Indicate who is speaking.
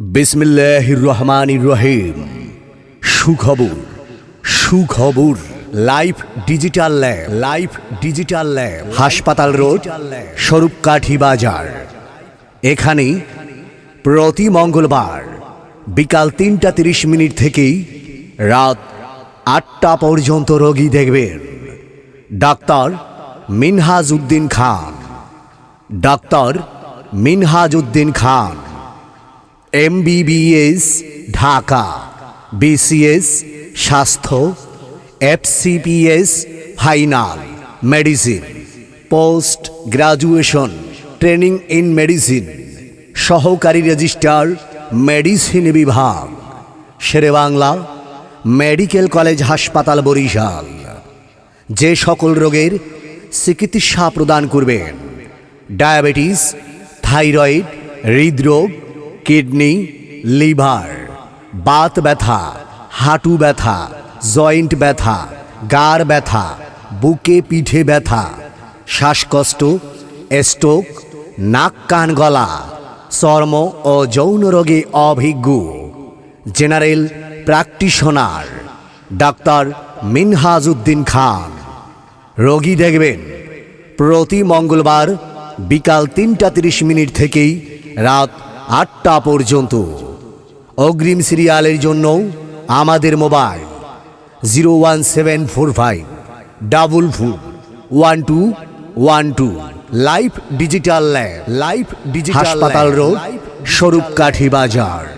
Speaker 1: বিসমিল্লাহির রহমানির রহিম। সুখবর সুখবর। Life digital lab, life digital lab. হাসপাতাল রোড, স্বরূপকাঠি বাজার। এখানে প্রতি মঙ্গলবার বিকাল তিনটা তিরিশ মিনিট থেকেই রাত আটটা পর্যন্ত রোগী দেখবেন। Doctor Minhaj Uddin Khan. Doctor Minhaj Uddin Khan. MBBS Dhaka BCS স্বাস্থ্য FCPS final medicine post graduation training in medicine সহকারী রেজিস্ট্রার মেডিসিন বিভাগ শেরেবাংলা মেডিকেল কলেজ হাসপাতাল বরিশাল যে সকল রোগের চিকিৎসা প্রদান করবেন, ডায়াবেটিস, থাইরয়েড, হৃদরোগ কিডনি, লিভার, বাত ব্যথা, হাঁটু ব্যথা, জয়েন্ট ব্যথা গার ব্যথা, বুকে পিঠে ব্যথা, শ্বাসকষ্ট, স্ট্রোক, নাক কান গলা, চর্ম ও যৌন রোগে অভিজ্ঞ। General practitioner doctor Minhaj Uddin Khan. রোগী দেখবেন, প্রতি মঙ্গলবার বিকাল তিনটা তিরিশ মিনিট থেকেই রাত আটটা পর্যন্ত। অগ্রিম সিরিয়ালের জন্য আমাদের mobile zero one seven four five double four one two one two. Life digital lab life digital হাসপাতাল রোড সরুপকাঠি বাজার।